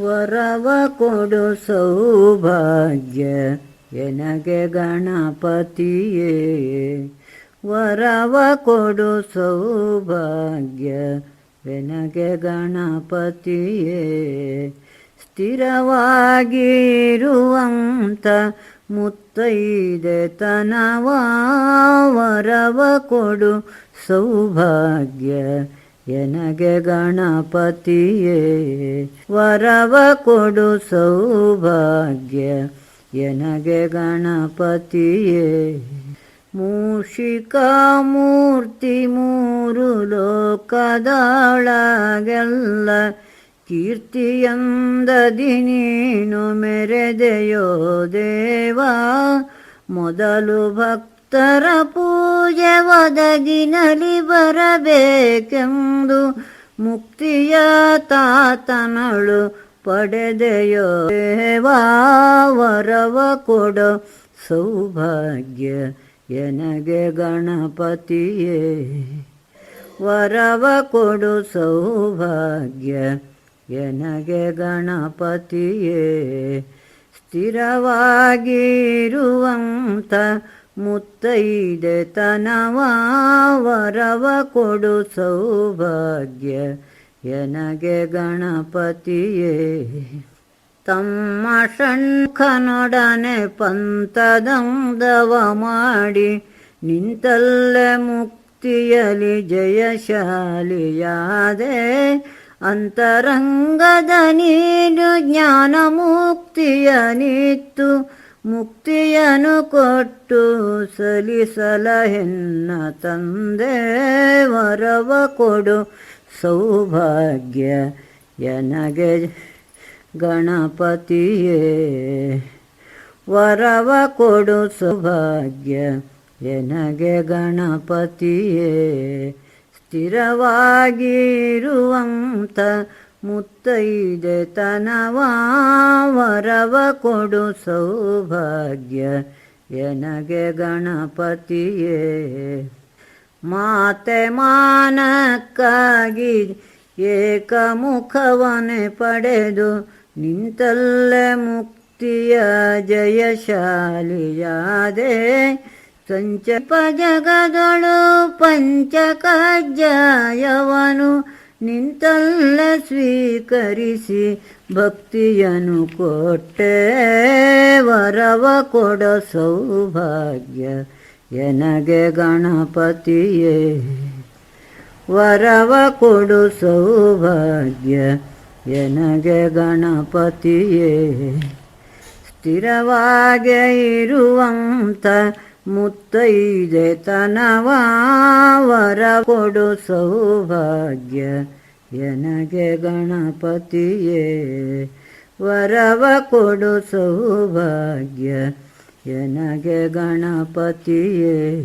ವರವ ಕೊಡು ಸೌಭಾಗ್ಯ, ಎನಗೆ ಗಣಪತಿಯೇ. ವರವ ಕೊಡು ಸೌಭಾಗ್ಯ, ಎನಗೆ ಗಣಪತಿಯೇ. ಸ್ಥಿರವಾಗಿರುವಂತ ಮುತ್ತೈದೆ ತನವ, ವರವ ಕೊಡು ಸೌಭಾಗ್ಯ ಎನಗೆ ಗಣಪತಿಯೇ, ವರವ ಕೊಡು ಸೌಭಾಗ್ಯ, ಎನಗೆ ಗಣಪತಿಯೇ. ಮೂಷಿಕ ಮೂರ್ತಿ ಮೂರು ಲೋಕದಾಳಗೆಲ್ಲ, ಕೀರ್ತಿಯಂದದಿ ನೀನು ಮೆರೆದೆಯೋ ದೇವ, ಮೊದಲು ಭಕ್ತರ ಪೂಜೆ ಒದಗಿನಲಿ ಬರಬೇಕೆಂದು ಮುಕ್ತಿಯ ತಾತನಳು ಪಡೆದೆಯೋ ವರವ ಕೊಡೋ ಸೌಭಾಗ್ಯ ಎನಗೆ ಗಣಪತಿಯೇ. ವರವ ಕೊಡು ಸೌಭಾಗ್ಯ ಎನಗೆ ಗಣಪತಿಯೇ. ಸ್ಥಿರವಾಗಿರುವಂತ ಮುತ್ತೈದೆ ತನವ ವರವ ಕೊಡು ಸೌಭಾಗ್ಯ ಎನಗೆ ಗಣಪತಿಯೇ. ತಮ್ಮ ಷಣ್ಖನೊಡನೆ ಪಂಥದಂದವ ಮಾಡಿ ನಿಂತಲ್ಲೇ ಮುಕ್ತಿಯಲಿ ಜಯಶಾಲಿಯಾದೆ. ಅಂತರಂಗದ ನೀನು ಜ್ಞಾನ ಮುಕ್ತಿಯ ನಿತ್ತು ಮುಕ್ತಿಯನು ಕೊಟ್ಟು ಸಲಿಸಲ ಹೆನ್ನ ತಂದೆ ವರವ ಕೊಡು ಸೌಭಾಗ್ಯ ಎನಗೆ ಗಣಪತಿಯೇ. ವರವ ಕೊಡು ಸೌಭಾಗ್ಯ ಎನಗೆ ಗಣಪತಿಯೇ. ಸ್ಥಿರವಾಗಿರುವಂತ ಮುತ್ತೈದೆ ತನವ ವರವ ಕೊಡು ಸೌಭಾಗ್ಯ ಎನಗೆ ಗಣಪತಿಯೇ. ಮಾತೆ ಮಾನಕ್ಕಾಗಿ ಏಕಮುಖವನೆ ಪಡೆದು ನಿಂತಲ್ಲೇ ಮುಕ್ತಿಯ ಜಯಶಾಲಿಯಾದೆ ಸಂಚಪ ಜಗದೊಳು ಪಂಚಕಜ್ಜಾಯವನು ನಿಂತಲ್ಲ ಸ್ವೀಕರಿಸಿ ಭಕ್ತಿಯನ್ನು ಕೊಟ್ಟೆ, ವರವ ಕೊಡ ಸೌಭಾಗ್ಯ ಎನಗೆ ಗಣಪತಿಯೇ. ವರವ ಕೊಡು ಸೌಭಾಗ್ಯ ಎನಗೆ ಗಣಪತಿಯೇ. ಸ್ಥಿರವಾಗಿ ಇರುವಂತ ಮುತ್ತೈದೆ ತನವಾವರ ಕೊಡು ಸೌಭಾಗ್ಯ. ಎನಗೆ ಗಣಪತಿಯೇ ವರವ ಕೊಡು ಸೌಭಾಗ್ಯ. ಎನಗೆ ಗಣಪತಿಯೇ.